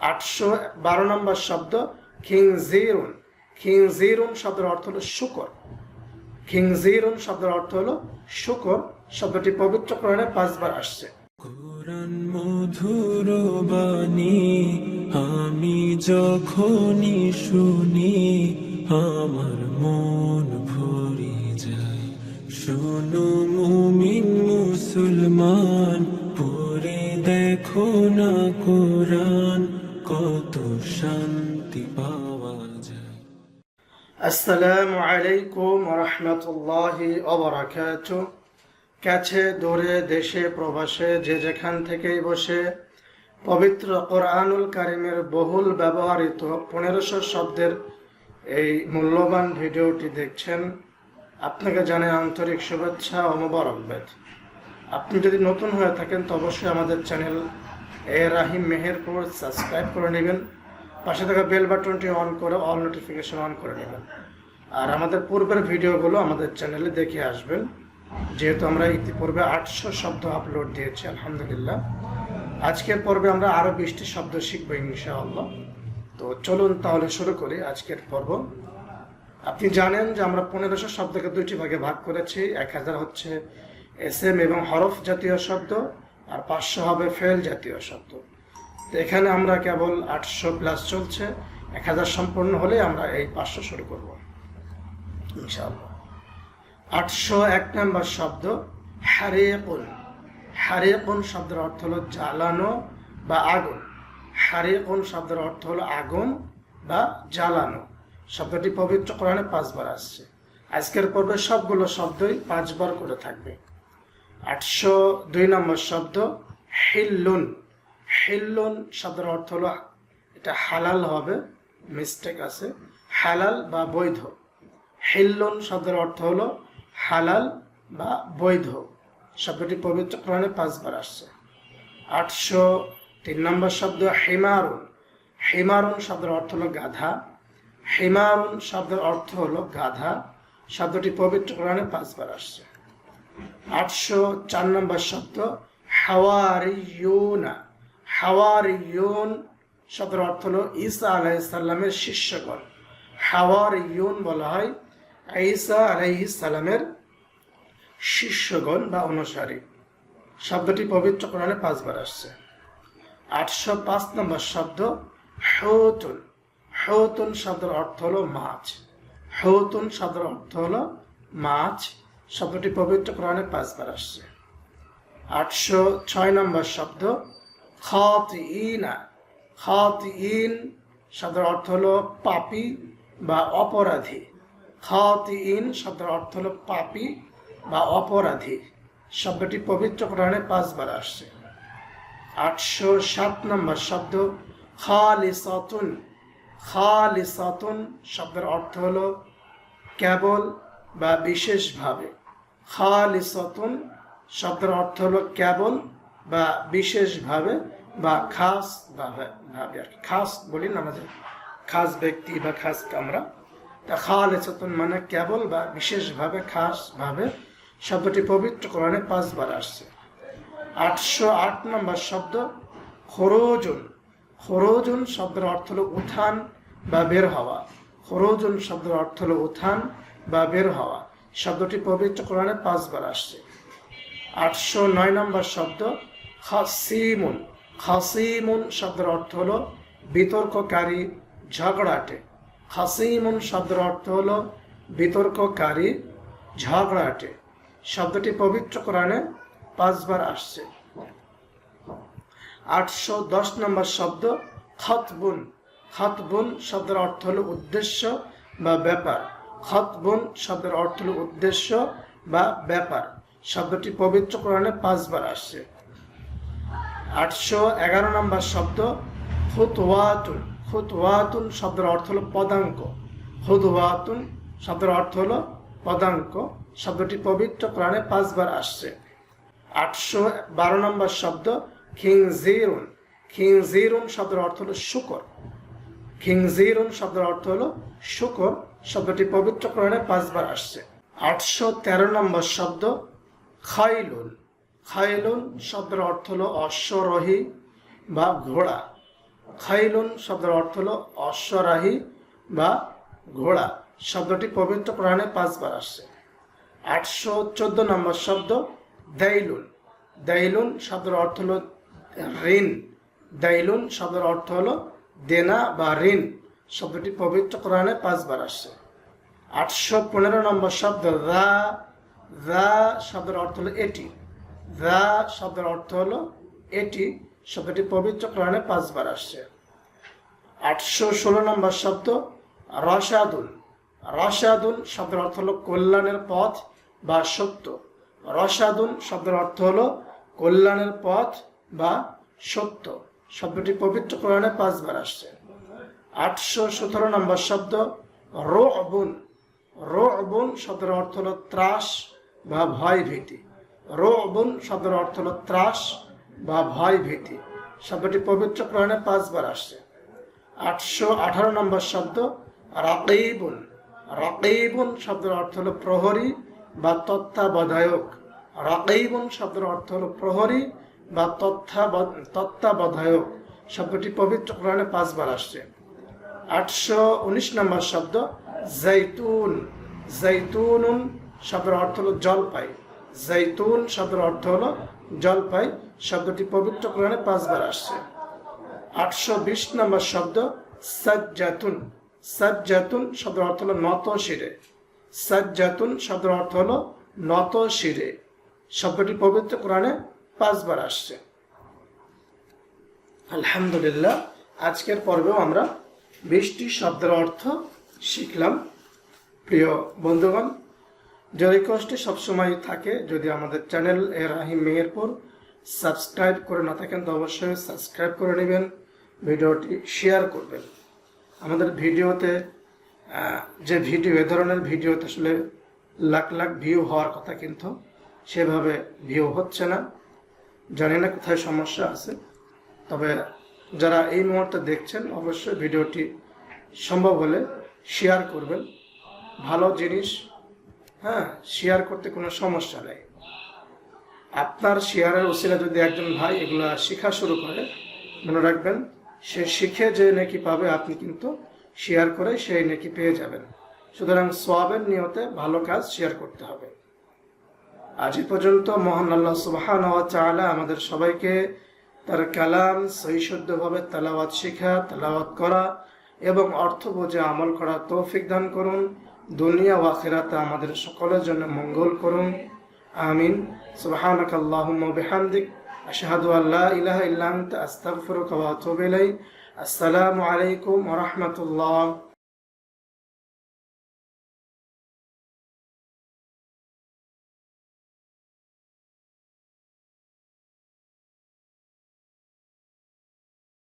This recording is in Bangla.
আটশো বারো নম্বর শব্দ খিংজিরুন। খিংজিরুন শব্দের অর্থ হলো শুকর। খিংজিরুন শব্দের অর্থ হলো শুকর। শব্দটি পবিত্র কোরআনে পাঁচবার আসছে। কোরআন মধুর বাণী, আমি যখনই শুনি, আমার মন ভরে যায়। শোনো মুমিন মুসলমান শান্তি পাওয়া যায়। আসসালামু আলাইকুম রহমতুল্লাহি অবরাকাত। কাছে দূরে দেশে প্রবাসে যে যেখান থেকেই বসে, পবিত্র কোরআনুল কারিমের বহুল ব্যবহৃত পনেরোশো শব্দের এই মূল্যবান ভিডিওটি দেখছেন, আপনাকে জানাই আন্তরিক শুভেচ্ছা মোবারকবাদ। আপনি যদি নতুন হয়ে থাকেন, তো অবশ্যই আমাদের চ্যানেল এ রাহিম মেহেরপুর সাবস্ক্রাইব করে নেবেন। পাশে থাকা বেল বাটনটি অন করে অল নোটিফিকেশন অন করে নেবেন। আর আমাদের পূর্বের ভিডিওগুলো আমাদের চ্যানেলে দেখে আসবেন। যেহেতু আমরা ইতিপূর্বে আটশো শব্দ আপলোড দিয়েছি, আলহামদুলিল্লাহ। আজকের পর্বে আমরা আরও বিশটি শব্দ শিখব ইনশাআল্লাহ। তো চলুন তাহলে শুরু করি আজকের পর্ব। আপনি জানেন যে আমরা পনেরোশো শব্দকে দুইটি ভাগে ভাগ করেছি। এক হাজার হচ্ছে এস এম এবং হরফ জাতীয় শব্দ। আর পাঁচশো হবে ফেল জাতীয় শব্দ। তো এখানে আমরা কেবল আটশো প্লাস চলছে, এক হাজার সম্পূর্ণ হলে আমরা এই পাঁচশো শুরু করব, ইনশাআল্লাহ। আটশো এক নম্বর শব্দ হারিয়েকুন হারিয়েকুন শব্দের অর্থ হলো জ্বালানো বা আগুন। হারিয়েকুন শব্দের অর্থ হলো আগুন বা জ্বালানো। শব্দটি পবিত্র কোরআনে পাঁচবার আসছে। আজকের পর্বে সবগুলো শব্দই পাঁচবার করে থাকবে। আটশো দুই নম্বর শব্দ হিল্লুন। হিল্লুন শব্দের অর্থ হলো এটা হালাল হবে মিস্টেক আছে। হালাল বা বৈধ। হিল্লুন শব্দের অর্থ হলো হালাল বা বৈধ। শব্দটি পবিত্র কোরআনে পাঁচবার আসছে। আটশো তিন নম্বর শব্দ হেমারুন। হেমারুন শব্দের অর্থ হলো গাধা। হেমারুন শব্দের অর্থ হলো গাধা। শব্দটি পবিত্র কোরআনে পাঁচবার আসছে। আটশো চার নম্বর শব্দ হাওয়ারিউনা হাওয়ারিউন শব্দের অর্থ হলো ঈসা আলাইসাল্লামের শিষ্যগণ। হাওয়ারিউন বলা হয় ঈসা আলাইসাল্লামের শিষ্যগণ বা অনুসারী। শব্দটি পবিত্র কোরআনে পাঁচবার আসছে। আটশো পাঁচ নম্বর শব্দ, হৌতুন। হৌতুন শব্দের অর্থ হলো মাছ। হৌতুন শব্দের অর্থ হলো মাছ। শব্দটি পবিত্র কোরআনে পাঁচবার আসছে। আটশো ছয় নম্বর শব্দ খত ইনা খত ইন শব্দের অর্থ হলো পাপি বা অপরাধী। খত ইন শব্দের অর্থ হলো পাপি বা অপরাধী। শব্দটি পবিত্র কোরআনে পাঁচবার আসছে। আটশো সাত নম্বর শব্দ, খালিসাতুন। খালিসাতুন শব্দের অর্থ হলো কেবল বা বিশেষভাবে খালিসাতুন শব্দের অর্থ হলো কেবল বা বিশেষভাবে বা খাস ভাবে আর কি। খাস বলি না আমাদের, খাস ব্যক্তি বা খাস কামরা। তা খালিসাতুন মানে কেবল বা বিশেষভাবে খাস ভাবে শব্দটি পবিত্র কোরআনে পাঁচবার আসছে। আটশো আট নম্বর শব্দ খরোজন। খরোজন শব্দের অর্থ হলো উত্থান বা বের হওয়া। খরোজন শব্দের অর্থ হলো উত্থান বা বের হওয়া। শব্দটি পবিত্র কোরআনে পাঁচবার আসছে। আটশো নয় নম্বর শব্দ খাসিমুন। খাসিমুন শব্দের অর্থ হল বিতর্ককারী ঝগড়াটে। খাসিমুন শব্দের অর্থ হল বিতর্ককারী ঝগড়াটে। শব্দটি পবিত্র কোরআনে পাঁচবার আসছে। আটশো দশ নম্বর শব্দ খতবুন। খতবুন শব্দের অর্থ হল উদ্দেশ্য বা ব্যাপার। খতবুন শব্দের অর্থ হল উদ্দেশ্য বা ব্যাপার। শব্দটি পবিত্র কোরআনে পাঁচবার আসছে। আটশো এগারো নম্বর শব্দ, খুতওয়াতুন। খুতওয়াতুন শব্দের অর্থ হলো পদাঙ্ক। খুদওয়াতুন শব্দের অর্থ হলো পদাঙ্ক। শব্দটি পবিত্র কোরআনে পাঁচবার আসছে। আটশো বারো নম্বর শব্দ খিংজিরুন খিংজিরুন শব্দের অর্থ হলো শুকর। খিংজিরুন শব্দের অর্থ হলো শুকর। শব্দটি পবিত্র কোরআনে পাঁচবার আসছে। আটশো তেরো নম্বর শব্দ, খাইলুন। খাইলুন শব্দের অর্থ হলো অশ্বরোহী বা ঘোড়া। খাইলুন শব্দের অর্থ হলো অশ্বরাহী বা ঘোড়া। শব্দটি পবিত্র কোরআনে পাঁচবার আসছে। আটশো চোদ্দ নম্বর শব্দ, দাইলুন। দাইলুন শব্দের অর্থ হলো ঋণ। দাইলুন শব্দের অর্থ হলো দেনা বা ঋণ। শব্দটি পবিত্র কোরআনে পাঁচবার আসছে। আটশো পনেরো নম্বর শব্দ দা দা শব্দের অর্থ হলো এটি। দা শব্দের অর্থ হলো এটি। শব্দটি পবিত্র কোরআনে পাঁচবার আসছে। আটশো ষোলো নম্বর শব্দ রসাদুল। রসাদুল শব্দের অর্থ হলো কল্যাণের পথ বা সত্য। রসাদুল শব্দের অর্থ হলো কল্যাণের পথ বা সত্য। শব্দটি পবিত্র কোরআনে পাঁচবার আসছে। আটশো সতেরো নম্বর শব্দ রো অবুন রো অবুন শব্দের অর্থ হলো ত্রাস বা ভয় ভীতি। রো অবুন শব্দের অর্থ হলো ত্রাস বা ভয় ভীতি। শব্দটি পবিত্র কোরআনে পাঁচবার আসছে। আটশো আঠারো নম্বর শব্দ, রাকিবুন। রাকিবুন শব্দের অর্থ হলো প্রহরী বা তত্ত্বাবধায়ক। রাকিবুন শব্দের অর্থ হলো প্রহরী বা তত্ত্বাব- তত্ত্বাবধায়ক। শব্দটি পবিত্র কোরআনে পাঁচবার আসছে। আটশো উনিশ নম্বর শব্দ, জৈতুন। জৈতুনুন শব্দের অর্থ হলো জলপাই। জৈতুন শব্দের অর্থ হলো জলপাই। শব্দটি পবিত্র কোরআনে পাঁচবার আসছে। আটশো বিশ নম্বর শব্দ, সজ্জাতুন। সজ্জাতুন শব্দের অর্থ হলো নত শিরে সজ্জাতুন শব্দের অর্থ হলো নত শিরে শব্দটি পবিত্র কোরআনে পাঁচবার আসছে। আলহামদুলিল্লাহ, আজকের পর্বেও আমরা বিশটি শব্দের অর্থ শিখলাম। প্রিয় বন্ধুগণ যে রিকোয়েস্টটি সবসময় থাকে, যদি আমাদের চ্যানেল এ রাহিম মেহেরপুর সাবস্ক্রাইব করে না থাকেন, তো অবশ্যই সাবস্ক্রাইব করে নেবেন, ভিডিওটি শেয়ার করবেন। আমাদের ভিডিওতে যে ভিডিও, এ ধরনের ভিডিওতে আসলে লাখ লাখ ভিউ হওয়ার কথা কিন্তু সেভাবে ভিউ হচ্ছে না। জানি না কোথায় সমস্যা আছে, তবে যারা এই মুহূর্তে দেখছেন, অবশ্যই ভিডিওটি সম্ভব হলে শেয়ার করবেন। ভালো জিনিস হ্যাঁ শেয়ার করতে কোনো সমস্যা নেই। আপনার শেয়ারের ওসিলা যদি একজন ভাই এগুলা শেখা শুরু করে, মনে রাখবেন, সে শিখে যে নাকি পাবে, আপনি কিন্তু শেয়ার করে সেই নাকি পেয়ে যাবেন। সুতরাং সোয়াবের নিয়তে ভালো কাজ শেয়ার করতে হবে। আজ পর্যন্ত মহান আল্লাহ সুবহান আমাদের সবাইকে তার কালাম সহিশুদ্ধভাবে তালাওয়াত শেখা, তালাওয়াত করা এবং অর্থ বুঝে, আমল করা তৌফিক দান করুন। দুনিয়া ও আমাদের সকলের জন্য মঙ্গল করুন। আমিন। সুবহানাক আল্লাহুম্মা বিহামদিক। আশহাদু আল্লা ইলাহা ইল্লা আনতা আসসালামু আলাইকুম ওয়া রাহমাতুল্লাহ।